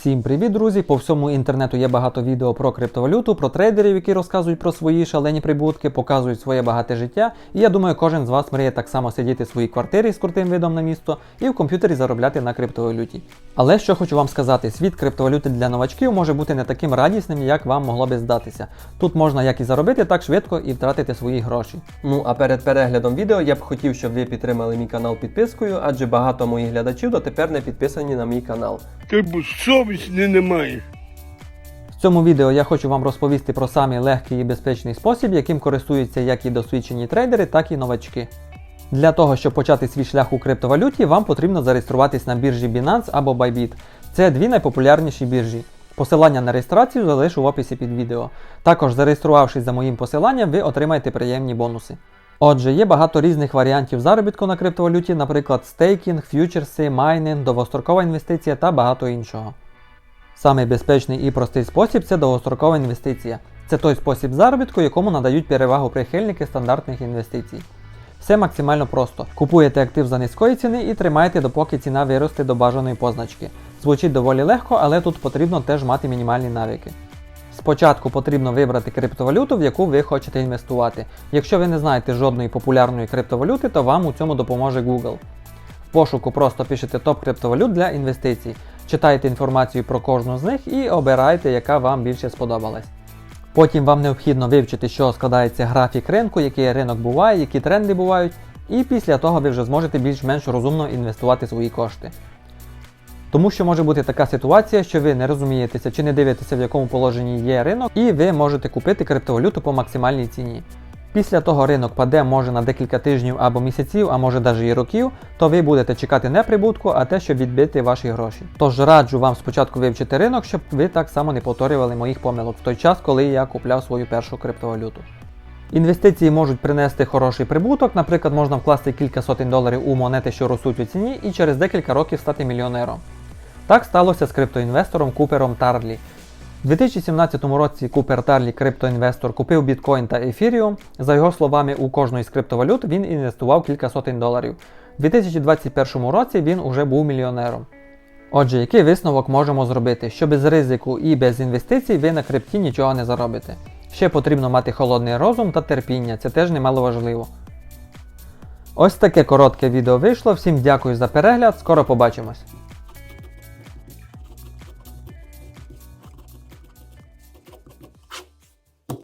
Всім привіт, друзі! По всьому інтернету є багато відео про криптовалюту, про трейдерів, які розказують про свої шалені прибутки, показують своє багате життя. І я думаю, кожен з вас мріє так само сидіти в своїй квартирі з крутим видом на місто і в комп'ютері заробляти на криптовалюті. Але що хочу вам сказати, світ криптовалюти для новачків може бути не таким радісним, як вам могло би здатися. Тут можна як і заробити так швидко і втратити свої гроші. Ну а перед переглядом відео я б хотів, щоб ви підтримали мій канал підпискою, адже багато моїх глядачів дотепер не підписані на мій канал. Ти б совісті не маєш. В цьому відео я хочу вам розповісти про самий легкий і безпечний спосіб, яким користуються як і досвідчені трейдери, так і новачки. Для того, щоб почати свій шлях у криптовалюті, вам потрібно зареєструватись на біржі Binance або Bybit. Це дві найпопулярніші біржі. Посилання на реєстрацію залишу в описі під відео. Також зареєструвавшись за моїм посиланням, ви отримаєте приємні бонуси. Отже, є багато різних варіантів заробітку на криптовалюті, наприклад, стейкінг, ф'ючерси, майнинг, довгострокова інвестиція та багато іншого. Самий безпечний і простий спосіб це довгострокова інвестиція. Це той спосіб заробітку, якому надають перевагу прихильники стандартних інвестицій. Все максимально просто. Купуєте актив за низької ціни і тримаєте, допоки ціна виросте до бажаної позначки. Звучить доволі легко, але тут потрібно теж мати мінімальні навики. Спочатку потрібно вибрати криптовалюту, в яку ви хочете інвестувати. Якщо ви не знаєте жодної популярної криптовалюти, то вам у цьому допоможе Google. В пошуку просто пишете топ криптовалют для інвестицій, читайте інформацію про кожну з них і обирайте, яка вам більше сподобалась. Потім вам необхідно вивчити, що складається графік ринку, який ринок буває, які тренди бувають, і після того ви вже зможете більш-менш розумно інвестувати свої кошти. Тому що може бути така ситуація, що ви не розумієтеся чи не дивитеся, в якому положенні є ринок, і ви можете купити криптовалюту по максимальній ціні. Після того ринок паде може на декілька тижнів або місяців, а може навіть і років, то ви будете чекати не прибутку, а те, щоб відбити ваші гроші. Тож раджу вам спочатку вивчити ринок, щоб ви так само не повторювали моїх помилок в той час, коли я купляв свою першу криптовалюту. Інвестиції можуть принести хороший прибуток, наприклад, можна вкласти кілька сотень доларів у монети, що ростуть у ціні, і через декілька років стати мільйонером. Так сталося з криптоінвестором Купером Тарлі. У 2017 році Купер Тарлі криптоінвестор купив біткоін та ефіріум. За його словами, у кожної з криптовалют він інвестував кілька сотень доларів. У 2021 році він уже був мільйонером. Отже, який висновок можемо зробити, що без ризику і без інвестицій ви на крипті нічого не заробите. Ще потрібно мати холодний розум та терпіння, це теж немало важливо. Ось таке коротке відео вийшло. Всім дякую за перегляд, скоро побачимось.